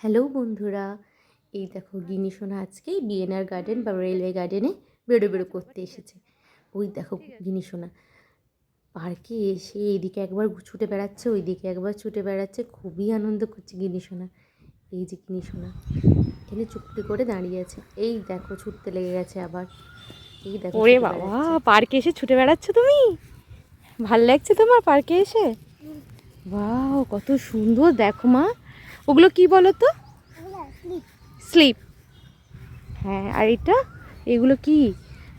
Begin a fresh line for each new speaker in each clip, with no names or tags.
Hello বন্ধুরা এই দেখো গিনি সোনা আজকে বিএনআর গার্ডেন বা রেলওয়ে গার্ডেনে বেরো বেরো করতে এসেছে। ওই দেখো গিনি সোনা পার্কে এসে এইদিকে একবার ছুটে বেড়াচ্ছে ওইদিকে একবার ছুটে বেড়াচ্ছে খুবই আনন্দ করছে গিনি সোনা। এই যে গিনি সোনা এখানে চুপটি করে দাঁড়িয়ে আছে। এই দেখো ছুটতে লেগে গেছে আবার। এই দেখো
ওরে বাবা পার্কে এসে ছুটে বেড়াচ্ছ তুমি? ভালো লাগছে তোমার পার্কে এসে? বাও কত সুন্দর দেখো মা। ওগুলো কি বলো তো স্লিপ হ্যাঁ আর এটা? এগুলো কি?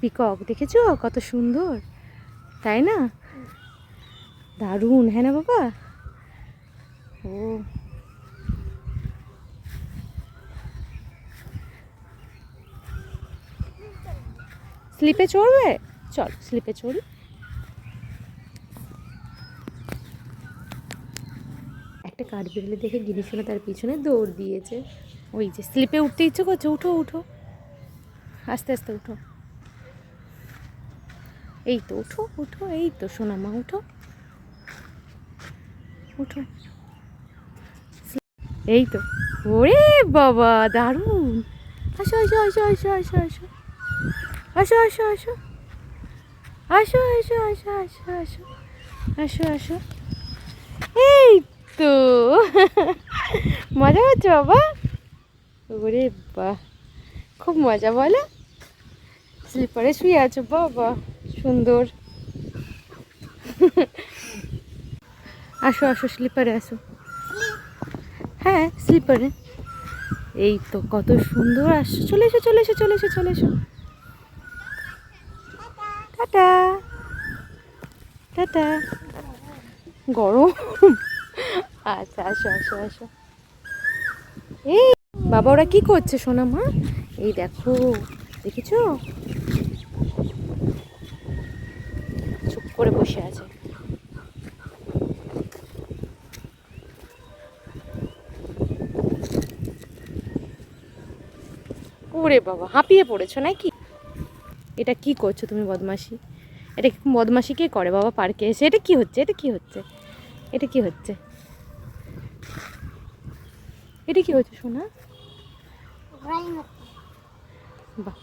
পিকক দেখেছ? কত সুন্দর। তাই না? দারুণ হ্যাঁ না বাবা? ও। স্লিপে চড়বে? চল স্লিপে চড়ি।
একটা কাঠ বেরলে দেখে গিনি সোনা তার পিছনে দৌড় দিয়েছে।
ওই যে স্লিপে উঠতে ইচ্ছে করছে, উঠো উঠো। আস্তে আস্তে উঠো। এই তো উঠো উঠো, এই তো সোনামা উঠো। উঠো। এই তো। ওরে বাবা, দারুণ। আসো আসো আসো আসো আসো আসো। আসো আসো আসো। আসো আসো আসো আসো আসো। আসো আসো। তো। মজা হচ্ছে বাবা? ওরে বাহ খুব মজা বলো। স্লিপারে শুয়ে আছো বাবা, সুন্দর। আসো আসো, স্লিপারে আসো। হ্যাঁ স্লিপারে। এই তো কত সুন্দর আসছো। চলে এসো চলে এসো চলে এসো চলে এসো। টাটা। টাটা। গরম। আচ্ছা আসো আসো আসো। এই, বাবা, ওরা কি করছে সোনা মা? এই দেখো, দেখেছ? চুপ করে বসে আছে। ওরে বাবা, হাঁপিয়ে পড়েছো নাকি? এটা কি করছ তুমি বদমাশি? এটা বদমাশি কে করে? বাবা, পার্কে এসে। এটা কি হচ্ছে? এটা কি হচ্ছে? এটা কি হচ্ছে? এটা কি হচ্ছে সোনা? বাহ।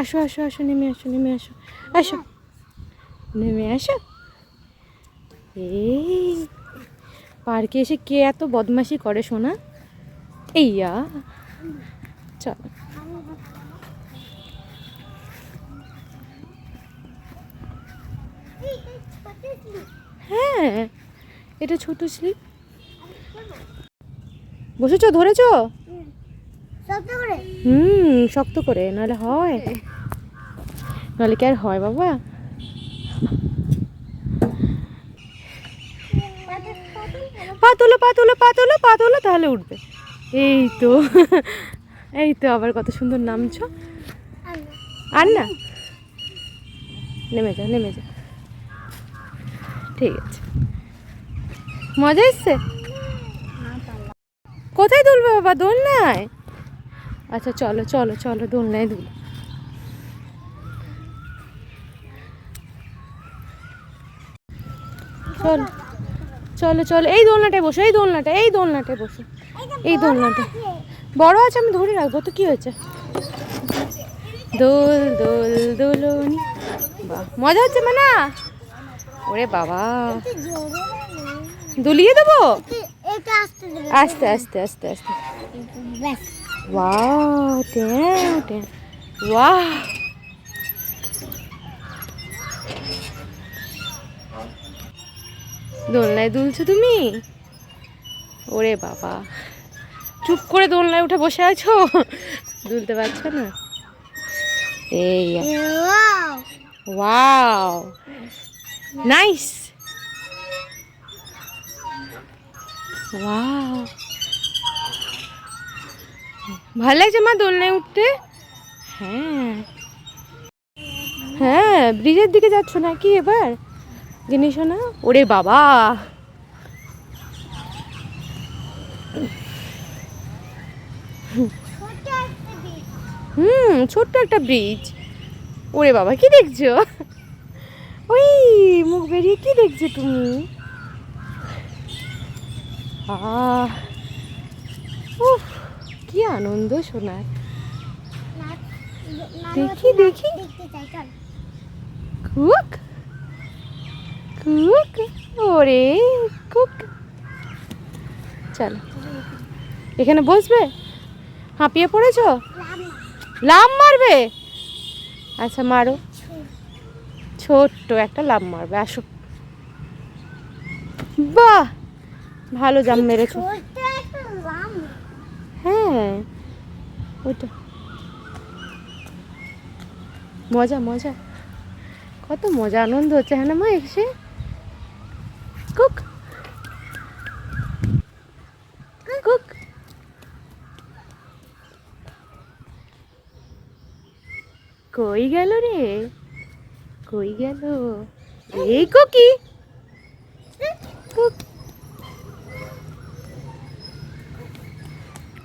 আসো আসো আসো, নেমে আসো নেমে আসো। আসো। নেমে আসো। এই, পার্কে এসে কে এত বদমাশি করে, সোনা? এইয়া। চলো। হ্যাঁ এটা ছোট স্লিপ। বসেছো ধরেছো? হুম শক্ত করে নাহলে হয়। নাহলে কি আর হয় বাবা? পা তোলো পা তোলো পা তোলো পা তোলো তাহলে উঠবে। এই তো এই তো আবার কত সুন্দর নামছো। আর না নেমে যা নেমে যা। ঠিক আছে। মজা এসছে? কোথায় দুলবে বাবা? দোলনায় আচ্ছা চলো চলো চলো দোলনায় দুল। চলো চলো চলো, এই দোলনাটায় বসো, এই দোলনাটা এই দোলনাটায় বসো, এই দোলনাটা বড় আছে, আমি ধরে রাখব, তো কি হয়েছে? দোল দোল বাহ, মজা হচ্ছে, মানা? ওরে বাবা। দুলিয়ে দেবো?
এটা আসতে
আস্তে আস্তে আস্তে আস্তে। Wow wow. দোলনায় দুলছো তুমি? ওরে বাবা। চুপ করে দোলনায় উঠে বসে আছো? দুলতে পারছ না? এই
ওয়াও।
নাইস। ওয়াও ভালো লাগছে মা দোলনায় উঠতে? হ্যাঁ। হ্যাঁ ব্রিজের দিকে যাচ্ছ নাকি এবার? জিনিস না ওরে বাবা। হুম, ছোট্ট একটা ব্রিজ। ওরে বাবা, কি দেখছ? ওই, মুখ বেরিয়ে কি দেখছ তুমি? উফ কি আনন্দ শোনার দেখি, দেখি। কুক কুক ওরে কুক। চলো। এখানে বসবে? হাঁপিয়ে পড়েছো?
লাভ
মারবে? আচ্ছা মারো। ছোট্ট একটা লাভ মারবে আসো বাহ! ভালো জাম মেরেছো। হ্যাঁ ওইটা। মজা মজা। কত মজা আনন্দ হচ্ছে হ্যাঁ মা এসে? কুক। কুক। কই গেল রে? কই গেল? এই কুক।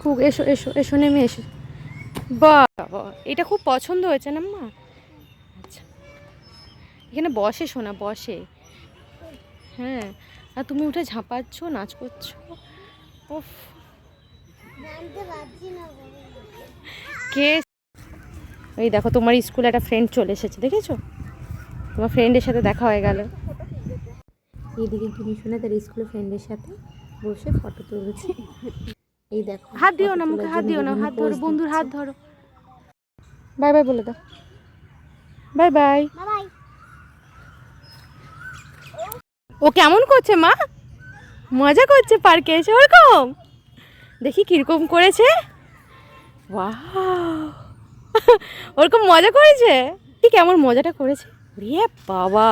খুব এসো এসো এসো, নেমে এসো। বাবা, এটা খুব পছন্দ হয়েছে না, মা? আচ্ছা। এখানে বসে শোনা বসে। হ্যাঁ আর তুমি উঠে ঝাঁপাচ্ছ, নাচ করছ। কে এই দেখো, তোমার স্কুলে একটা ফ্রেন্ড চলে এসেছে, দেখেছ? তোমার ফ্রেন্ডের সাথে দেখা হয়ে গেল।
এইদিকে গিনিসোনা তার স্কুলের ফ্রেন্ডের সাথে বসে ফটো তুলছে। এই দেখো
হাত দিও না মুখে হাত দিও না হাত ধরো বন্ধুর হাত ধরো। বাই বাই বলে দাও। Bye bye. ও কেমন করছে মা? মজা করছে পার্কে এসে ওরকম? দেখি কীরকম করেছে! ওরকম মজা করেছে? ঠিক কেমন মজাটা করেছে। রে বাবা।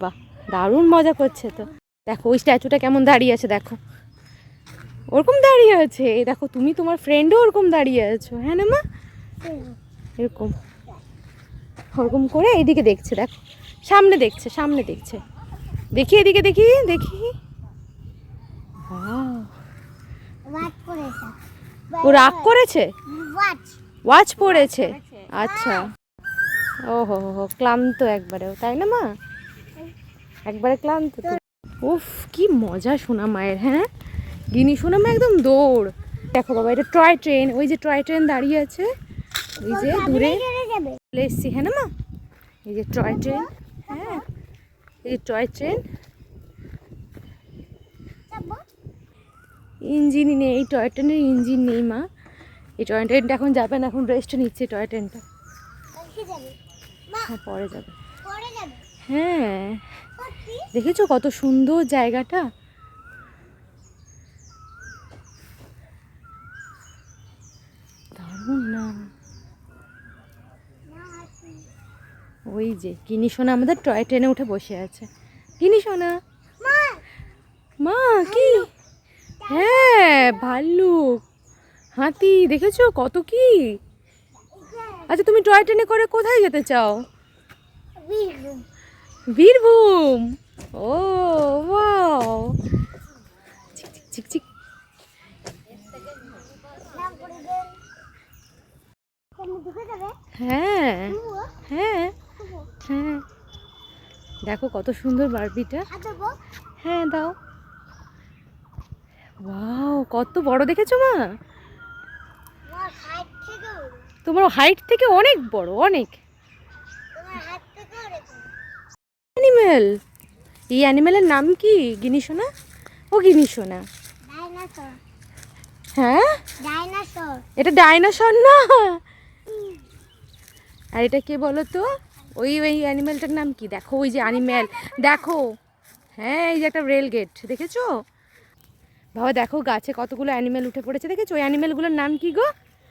বাহ দারুণ মজা করছে তো। দেখো ওই স্ট্যাচুটা কেমন দাঁড়িয়ে আছে দেখো। ওরকম দাঁড়িয়ে আছে। এই দেখো তুমি তোমার ফ্রেন্ডও ওরকম দাঁড়িয়ে আছো হ্যাঁ না মা? এরকম। ওরকম করে এইদিকে দেখছে দেখো। সামনে দেখছে সামনে দেখছে। দেখি এদিকে দেখি দেখি! ও রাগ করেছে?
ওয়াচ
পড়েছে? আচ্ছা। ও হো হো ক্লান্ত একবারে তাই না মা? একবারে ক্লান্ত তো উফ কি মজা শোনা মায়ের হ্যাঁ? গিনি শোনা মা একদম দৌড়। দেখো বাবা এটা টয় ট্রেন ওই যে টয় ট্রেন দাঁড়িয়ে আছে ওই যে দূরে।
চলে
এসছি হ্যাঁ মা? এই যে টয় ট্রেন হ্যাঁ? এই যে টয় ট্রেন। ইঞ্জিনই নেই এই টয় ট্রেনের ইঞ্জিন নেই মা। এই টয় ট্রেনটা এখন যাবে না এখন রেস্ট নিচ্ছে টয় ট্রেনটা। হ্যাঁ পরে যাবে। হ্যাঁ। দেখেছ কত সুন্দর জায়গাটা? দারুণ না
না
ওই যে কিনি সোনা আমাদের টয় ট্রেনে উঠে বসে আছে। কিনি সোনা।
মা!
মা কি? হ্যাঁ ভাল্লুক। হাতি দেখেছ কত কি? আচ্ছা তুমি টয় ট্রেনে করে কোথায় যেতে চাও?
বিরু
বীরভূম? ও ওয়াও চিক চিক চিক হ্যাঁ হ্যাঁ। হ্যাঁ। দেখো কত সুন্দর বারবিটা। হ্যাঁ দাও। ওয়াও কত বড় দেখেছ মা?
তোমার
হাইট থেকে অনেক বড় অনেক। অ্যানিমেল এই অ্যানিমেলের নাম কি? গিনি সোনা? ও গিনি সোনা। হ্যাঁ? এটা ডাইনোসর না? আর এটা কে বলো তো? ওই ওই অ্যানিমেলটার নাম কি? দেখো ওই যে অ্যানিমেল দেখো। হ্যাঁ এই যে একটা রেল গেট দেখেছ? বাবা দেখো গাছে কতগুলো অ্যানিমেল উঠে পড়েছে দেখেছ? ওই অ্যানিমেলগুলোর নাম কি গো?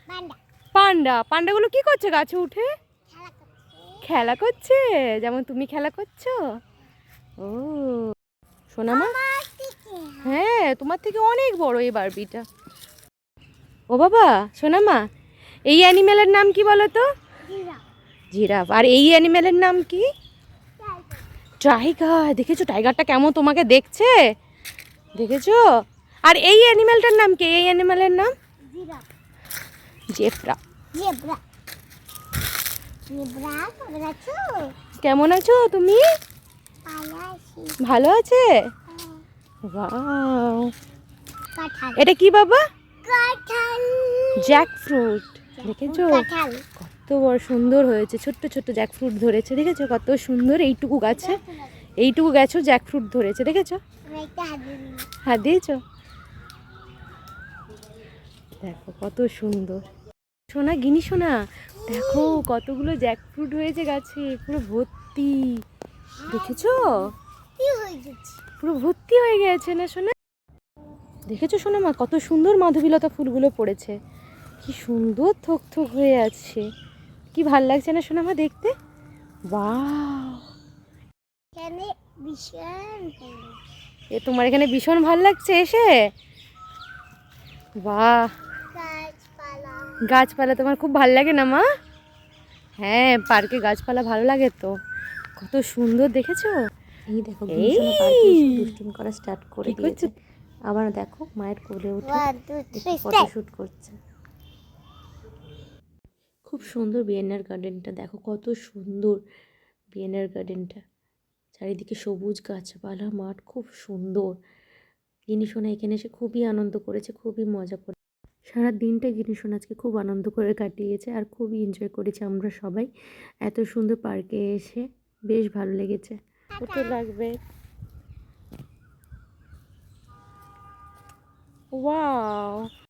পান্ডা।
পান্ডা। পান্ডাগুলো কি করছে গাছে উঠে?
খেলা করছে?
যেমন তুমি খেলা করছ? ও শোনা মা হ্যাঁ তোমার থেকে অনেক বড় এই বারবিটা। ও বাবা শোনা মা এই অ্যানিমেলের নাম কি বলো তো? জিরাফ। আর এই অ্যানিমেলের নাম কি? টাইগার। দেখেছ টাইগারটা কেমন তোমাকে দেখছে? দেখেছ? আর এই অ্যানিমেলটার নাম কি? এই অ্যানিমেলের নাম? জেফরা
জেব্রা।
কেমন আছো তুমি? ভালো আছে। ওয়াও। এটা কি বাবা? জ্যাক ফ্রুট দেখেছ? কত বড় সুন্দর হয়েছে। ছোট্ট ছোট্ট জ্যাক ফ্রুট ধরেছে। দেখেছ? কত সুন্দর এইটুকু গাছে। এইটুকু গাছও জ্যাক ফ্রুট ধরেছে। দেখেছ?
হাত।
হাত দিয়েছ? দেখো কত সুন্দর। সোনা গিনি সোনা দেখো কতগুলো জ্যাক ফ্রুট হয়েছে গাছে। পুরো ভর্তি। দেখেছ?
কি
পুরো ভর্তি হয়ে গেছে না সোনা? দেখেছ সোনা মা কত সুন্দর মাধবীলতা ফুলগুলো পড়েছে। কি সুন্দর থক থক হয়ে আছে। কি ভালো লাগছে না সোনা মা দেখতে? বাহ। এ তোমার এখানে ভীষণ ভালো লাগছে এসে? বাহ!
গাছপালা
তোমার খুব ভালো লাগে না মা? হ্যাঁ পার্কে গাছপালা ভালো লাগে তো। কত সুন্দর দেখেছ?
এই দেখো দুষ্টুমি করা স্টার্ট করে দিয়েছে। আবার দেখো মায়ের কোলে উঠে
ওয়ান টু থ্রি
করছে। খুব সুন্দর বিএনআর গার্ডেনটা দেখো কত সুন্দর বিয়েনার গার্ডেনটা চারিদিকে সবুজ গাছপালা মাঠ খুব সুন্দর। গিনিসোনা এখানে এসে খুবই আনন্দ করেছে খুবই মজা করে। সারা দিনটা গিনিসোনা আজকে খুব আনন্দ করে কাটিয়েছে আর খুবই এনজয় করেছি আমরা সবাই। এত সুন্দর পার্কে এসে বেশ ভালো লেগেছে।
কত লাগবে। ওয়াও!